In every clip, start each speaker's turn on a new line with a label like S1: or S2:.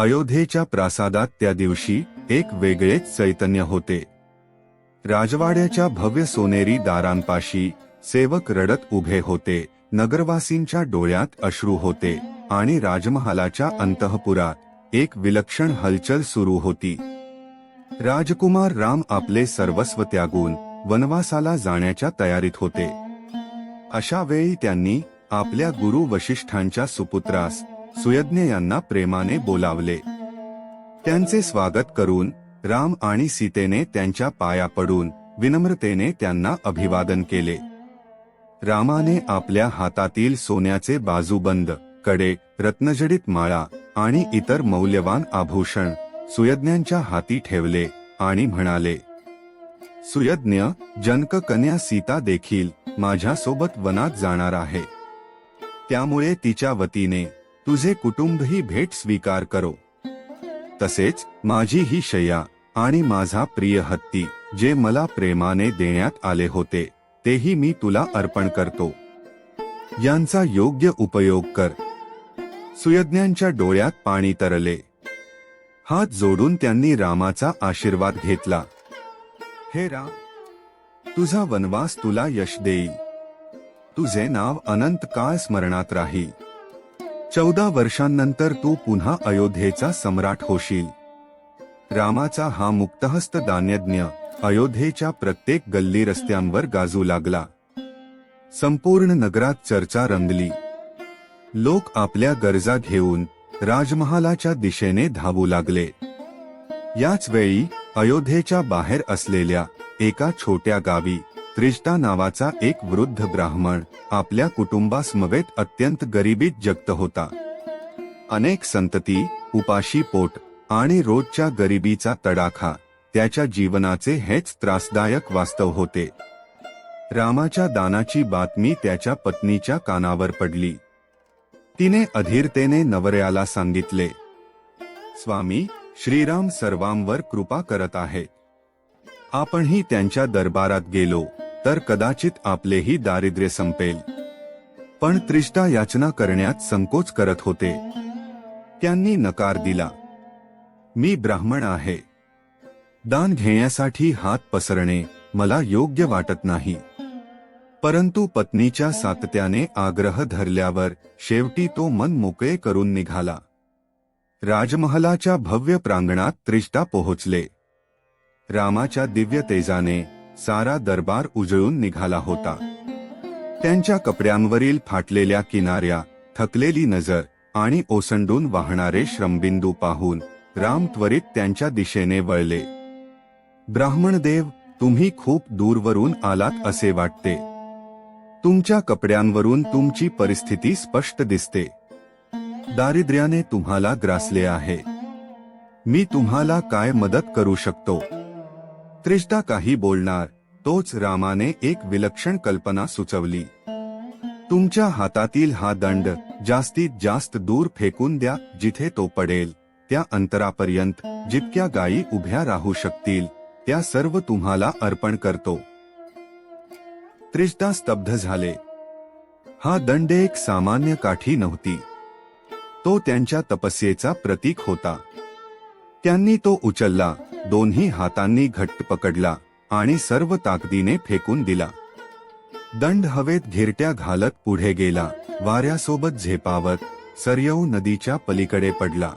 S1: अयोध्येच्या प्रासादात त्या दिवशी एक वेगळेच चैतन्य होते. राजवाड्याच्या भव्य सोनेरी दारांपाशी सेवक रडत उभे होते नगरवासींच्या डोळ्यात अश्रू होते आणि राजमहालाच्या अंतःपुरात एक विलक्षण हलचल सुरू होती. राजकुमार राम आपले सर्वस्व त्यागून वनवासाला जाण्याच्या तयारीत होते. अशा वेळी त्यांनी आपल्या गुरु वशिष्ठांच्या सुपुत्रास सुयज्ञ यांना प्रेमाने बोलावले. त्यांचे स्वागत करून राम आणि सीतेने त्यांच्या पाया पडून विनम्रतेने त्यांना अभिवादन केले. रामाने आपल्या हातातील सोन्याचे बाजूबंदकडे रत्नजडित माळा आणि इतर मौल्यवान आभूषण सुयज्ञांच्या हाती ठेवले आणि म्हणाले सुयज्ञ जनक कन्या सीता देखील माझ्यासोबत वनात जाणार आहे. त्यामुळे तिच्या वतीने तुझे कुटुंबही भेट स्वीकार करो. तसेच माझी ही शय्या आणि माझा प्रिय हत्ती जे मला प्रेमाने देण्यात आले होते तेही मी तुला अर्पण करतो. यांचा योग्य उपयोग कर. सुयज्ञांच्या डोळ्यात पाणी तरले. हात जोडून त्यांनी रामाचा आशीर्वाद घेतला. हे राम तुझा वनवास तुला यश देईल तुझे नाव अनंत काळ स्मरणात राहील चौदा वर्षांनंतर तू पुन्हा अयोध्येचा सम्राट होशील. रामाचा हा मुक्तहस्त दान्यज्ञ अयोध्येच्या प्रत्येक गल्ली रस्त्यांवर गाजू लागला. संपूर्ण नगरात चर्चा रंगली. लोक आपल्या गरजा घेऊन राजमहालाच्या दिशेने धावू लागले. याच वेळी अयोध्येच्या बाहेर असलेल्या एका छोट्या गावी त्रिष्टा नावाचा एक वृद्ध ब्राह्मण आपल्या कुटुंबासमवेत अत्यंत गरिबीत जगत होता. अनेक संतती उपाशी पोट आणि रोजच्या गरिबीचा तडाखा त्याच्या जीवनाचे हेच त्रासदायक वास्तव होते. रामाच्या दानाची बातमी त्याच्या पत्नीच्या कानावर पडली. तिने अधीरतेने नवऱ्याला सांगितले स्वामी श्रीराम सर्वांवर कृपा करत आहेत आपणही त्यांच्या दरबारात गेलो तर कदाचित आपलेही दारिद्र्य संपेल. पण त्रिष्टा याचना करण्यात संकोच करत होते. त्यांनी नकार दिला. मी ब्राह्मण आहे. दान घेण्यासाठी हात पसरणे मला योग्य वाटत नाही. परंतु पत्नीच्या सातत्याने आग्रह धरल्यावर शेवटी तो मन मोकळे करून निघाला. राजमहलाच्या भव्य प्रांगणात त्रिष्टा पोहोचले. रामाच्या दिव्य तेजाने सारा दरबार उजळून निघाला होता. त्यांच्या कपड्यांवरील फाटलेल्या किनाऱ्या थकलेली नजर आणि ओसंडून वाहणारे श्रमबिंदू पाहून राम त्वरित त्यांच्या दिशेने वळले. ब्राह्मणदेव तुम्ही खूप दूरवरून आलात असे वाटते. तुमच्या कपड्यांवरून तुमची परिस्थिती स्पष्ट दिसते. दारिद्र्याने तुम्हाला ग्रासले आहे. मी तुम्हाला काय मदत करू शकतो? त्रिष्टा काही बोलणार तोच रामाने एक विलक्षण कल्पना सुचवली. तुमच्या हातातील हा दंड जास्तीत जास्त दूर फेकून द्या जिथे तो पडेल त्या अंतरापर्यंत जितक्या गायी उभ्या राहू शकतील त्या सर्व तुम्हाला अर्पण करतो. त्रिष्टा स्तब्ध झाले. हा दंड एक सामान्य काठी नव्हती. तो त्यांच्या तपस्येचा प्रतीक होता. त्यांनी तो उचलला. दोन्ही हातांनी घट्ट पकडला आणि सर्व ताकदीने फेकून दिला. दंड हवेत घिरट्या घालत पुढे गेला वाऱ्यासोबत झेपावत सरयऊ नदीच्या पलीकडे पडला.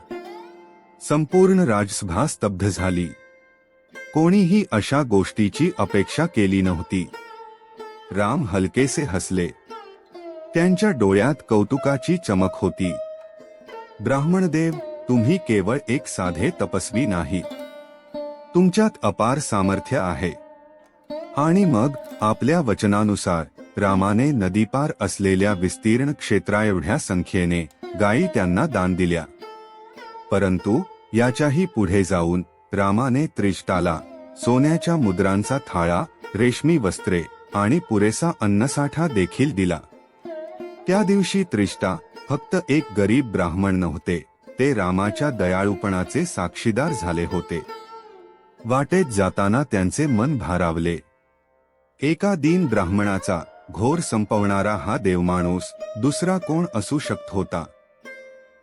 S1: संपूर्ण राजसभा स्तब्ध झाली. कोणीही अशा गोष्टीची अपेक्षा केली नव्हती. राम हलकेसे हसले. त्यांच्या डोळ्यात कौतुकाची चमक होती. ब्राह्मणदेव तुम्ही केवळ एक साधे तपस्वी नाही. तुमच्यात अपार सामर्थ्य आहे. आणि मग आपल्या वचनानुसार रामाने नदीपार असलेल्या विस्तीर्ण क्षेत्राएवढ्या संख्येने गायी त्यांना दान दिल्या. परंतु याच्याही पुढे जाऊन रामाने त्रिष्टाला सोन्याच्या मुद्रांचा थाळा रेशमी वस्त्रे आणि पुरेसा अन्नसाठा देखील दिला. त्या दिवशी त्रिष्टा फक्त एक गरीब ब्राह्मण नव्हते ते रामाच्या दयाळूपणाचे साक्षीदार झाले होते. वाटेत जाताना त्यांचे मन भारावले. एका दिन ब्राह्मणाचा घोर संपवणारा हा देवमाणूस दुसरा कोण असू शकत होता?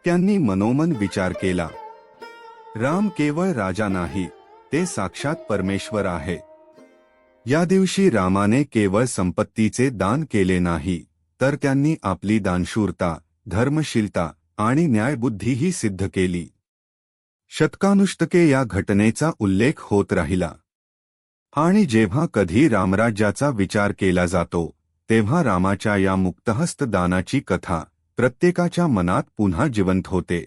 S1: त्यांनी मनोमन विचार केला. राम केवळ राजा नाही ते साक्षात परमेश्वर आहे. या दिवशी रामाने केवळ संपत्तीचे दान केले नाही तर त्यांनी आपली दानशूरता धर्मशीलता आणि न्यायबुद्धीही सिद्ध केली. शतकानुष्टके या घटनेचा उल्लेख होत राहिला. आणि जेव्हा कधी रामराज्याचा विचार केला जातो तेव्हा रामाच्या या मुक्तहस्त दानाची कथा प्रत्येकाच्या मनात पुन्हा जिवंत होते.